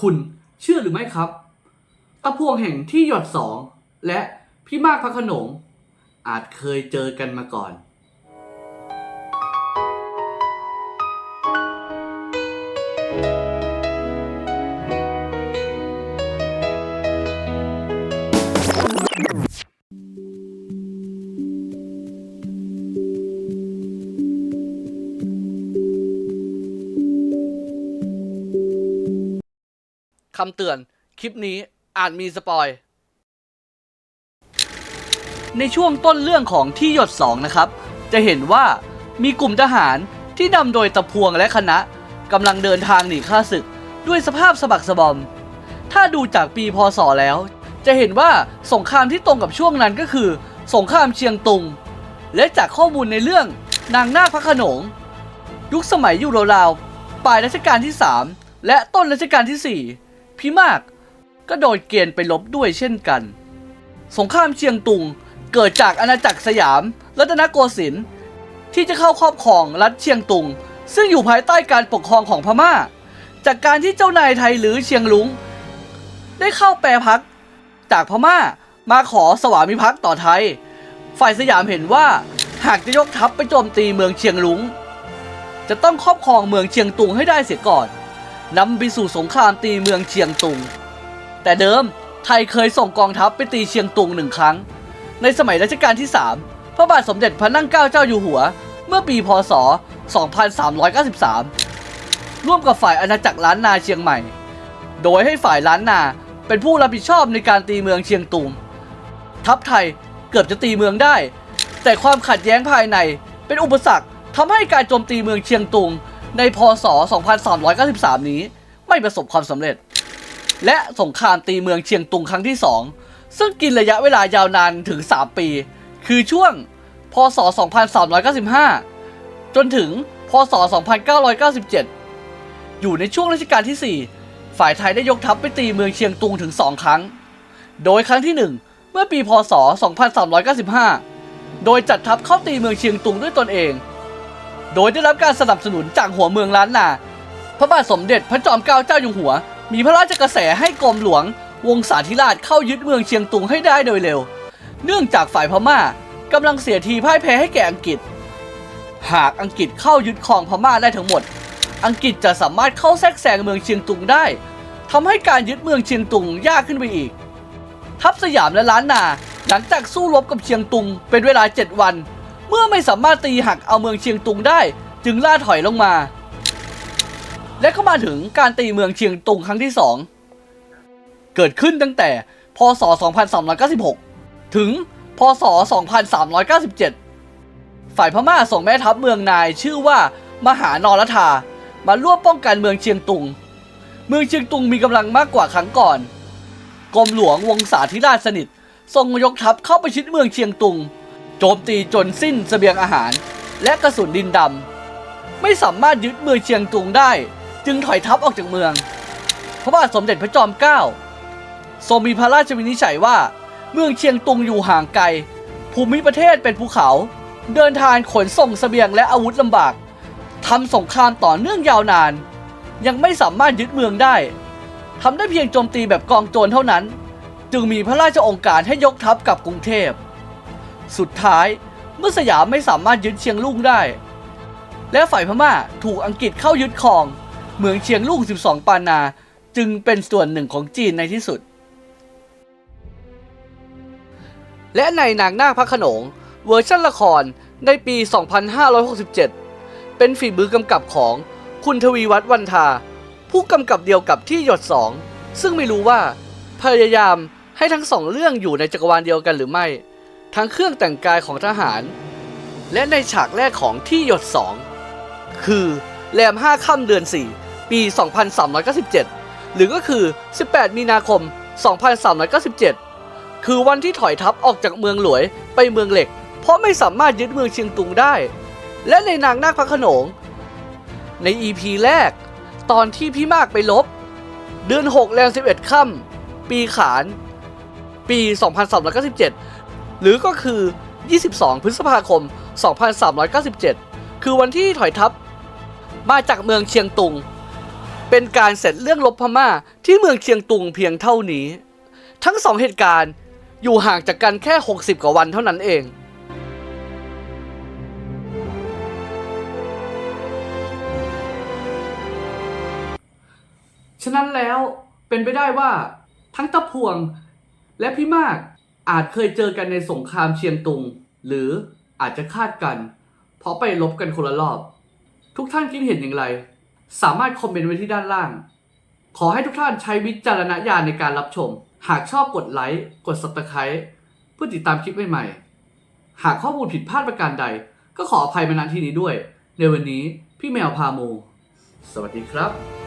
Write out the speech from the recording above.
คุณเชื่อหรือไม่ครับ ตะพวงแห่งที่หยดสอง และพี่มากพระขนงอาจเคยเจอกันมาก่อน คำเตือน คลิปนี้อาจมีสปอย ในช่วงต้นเรื่องของที่หยด 2 นะครับ จะเห็นว่ามีกลุ่มทหารที่นำโดยตะพวงและคณะกำลังเดินทางหนีข้าศึก ด้วยสภาพสะบักสะบอม ถ้าดูจากปีพศแล้ว จะเห็นว่าสงครามที่ตรงกับช่วงนั้นก็คือ สงครามเชียงตุง และจากข้อมูลในเรื่องนางนาคพระขนง ยุคสมัยยู่ราวปลายรัชกาลที่ 3 และต้นรัชกาลที่ 4 พี่มากก็โดนเกณฑ์ไปลบด้วยเช่นกัน สงครามเชียงตุงเกิดจากอาณาจักรสยาม รัตนโกสินทร์ที่จะเข้าครอบครองรัฐเชียงตุง ซึ่งอยู่ภายใต้การปกครองของพม่า จากการที่เจ้านายไทยหรือเชียงลุงได้เข้าแปรพักจากพม่ามาขอสวามิภักดิ์ต่อไทย ฝ่ายสยามเห็นว่าหากจะยกทัพไปโจมตีเมืองเชียงลุง จะต้องครอบครองเมืองเชียงตุงให้ได้เสียก่อน นำไปสู่สงครามตีเมืองเชียงตุง แต่เดิมไทยเคยส่งกองทัพไปตีเชียงตุงหนึ่งครั้ง ในสมัยรัชกาลที่ 3 พระบาทสมเด็จพระนั่งเกล้าเจ้าอยู่หัว เมื่อปีพศ 2393 ร่วมกับฝ่ายอาณาจักรล้านนาเชียงใหม่ โดยให้ฝ่ายล้านนาเป็นผู้รับผิดชอบในการตีเมืองเชียงตุง ทัพไทยเกือบจะตีเมืองได้ แต่ความขัดแย้งภายในเป็นอุปสรรคทำให้การโจมตีเมืองเชียงตุง ในพศ 2393 นี้ไม่ประสบความสำเร็จ และสงครามตีเมืองเชียงตุงครั้งที่ 2 ซึ่งกินระยะเวลายาวนานถึง 3 ปี คือช่วง พศ 2395 จนถึง พศ 2997 อยู่ในช่วงรัชกาลที่ 4 ฝ่ายไทยได้ยกทัพไปตีเมืองเชียงตุงถึง 2 ครั้ง โดยครั้งที่ 1 เมื่อปี พศ 2395 โดยจัดทัพเข้าตีเมืองเชียงตุงด้วยตนเอง โดยได้รับการสนับสนุนจากหัวเมืองล้านนา พระบาทสมเด็จพระจอมเกล้าเจ้าอยู่หัว มีพระราชกระแสให้กรมหลวง วงศาธิราชเข้ายึดเมืองเชียงตุงให้ได้โดยเร็ว เนื่องจากฝ่ายพม่ากำลังเสียทีพ่ายแพ้ให้แก่อังกฤษ หากอังกฤษเข้ายึดครองพม่าได้ทั้งหมด อังกฤษจะสามารถเข้าแทรกแซงเมืองเชียงตุงได้ทำให้การยึดเมืองเชียงตุงยากขึ้นไปอีก ทัพสยามและล้านนา หลังจากสู้รบกับเชียงตุงเป็นเวลา 7 วัน เมื่อไม่สามารถตีหักเอาเมืองเชียงตุงได้ จึงล่าถอยลงมา และก็มาถึงการตีเมืองเชียงตุงครั้งที่ 2 เกิดขึ้นตั้งแต่พศ 2396 ถึงพศ 2397 ฝ่ายพม่าส่งแม่ทัพเมืองนายชื่อว่ามหานรธามาร่วมป้องกันเมืองเชียงตุง เมืองเชียงตุงมีกำลังมากกว่าครั้งก่อน กรมหลวงวงศาธิราชสนิททรงยกทัพเข้าไปชิดเมืองเชียงตุง โจมตีจนสิ้นเสบียงอาหาร และกระสุนดินดำไม่สามารถยึดเมืองเชียงตุงได้ จึงถอยทัพออกจากเมือง พระบาทสมเด็จพระจอมเกล้าทรงมีพระราชวินิจฉัยว่า เมืองเชียงตุงอยู่ห่างไกล ภูมิประเทศเป็นภูเขา เดินทางขนส่งเสบียงและอาวุธลำบากทำสงครามต่อเนื่องยาวนาน ยังไม่สามารถยึดเมืองได้ทำได้เพียงโจมตีแบบกองโจรเท่านั้น จึงมีพระราชองค์การให้ยกทัพกลับกรุงเทพ สุดท้าย เมื่อสยามไม่สามารถยึดเชียงลุงได้ และฝ่ายพม่าถูกอังกฤษเข้ายึดครอง เมืองเชียงลุง 12 ปานา จึงเป็นส่วนหนึ่งของจีนในที่สุด และในนางนาคพระโขนง เวอร์ชันละครในปี 2567 เป็นฝีมือกำกับของคุณทวีวัฒน์วันทา ผู้กำกับเดียวกับที่หยดสองซึ่งไม่รู้ว่า พยายามให้ทั้งสองเรื่องอยู่ในจักรวาลเดียวกันหรือไม่ ทั้งเครื่องแต่งกายของทหาร และในฉากแรกของที่หยดสองคือแรม 5 ค่ำเดือน 4 ปี 2397 หรือก็คือ 18 มีนาคม 2397 คือวันที่ถอยทัพออกจากเมืองหลวยไปเมืองเหล็ก เพราะไม่สามารถยึดเมืองเชียงตุงได้ และในนางนาคพระขนง ใน EP แรก ตอนที่พี่มากไปลบ เดือน 6 แรม 11 ค่ำปีขาน ปี 2397 หรือก็คือ 22 พฤษภาคม 2397 คือวันที่ถอยทัพมาจากเมืองเชียงตุง เป็นการเสร็จเรื่องรบพม่าที่เมืองเชียงตุงเพียงเท่านี้ ทั้งสองเหตุการณ์อยู่ห่างจากกันแค่ 60 กว่าวันเท่านั้นเองฉะนั้นแล้วเป็นไปได้ว่าทั้งตะพวงและพี่มาก อาจเคยเจอกันในสงครามเชียงตุง หรืออาจจะคาดกัน เพราะไปลบกันคนละรอบ ทุกท่านคิดเห็นอย่างไร สามารถคอมเมนต์ไว้ที่ด้านล่าง ขอให้ทุกท่านใช้วิจารณญาณในการรับชม หากชอบกดไลค์ กด subscribe เพื่อติดตามคลิปใหม่ๆ หากข้อมูลผิดพลาดประการใด ก็ขออภัยมาณที่นี้ด้วย ในวันนี้พี่แมวพาโม สวัสดีครับ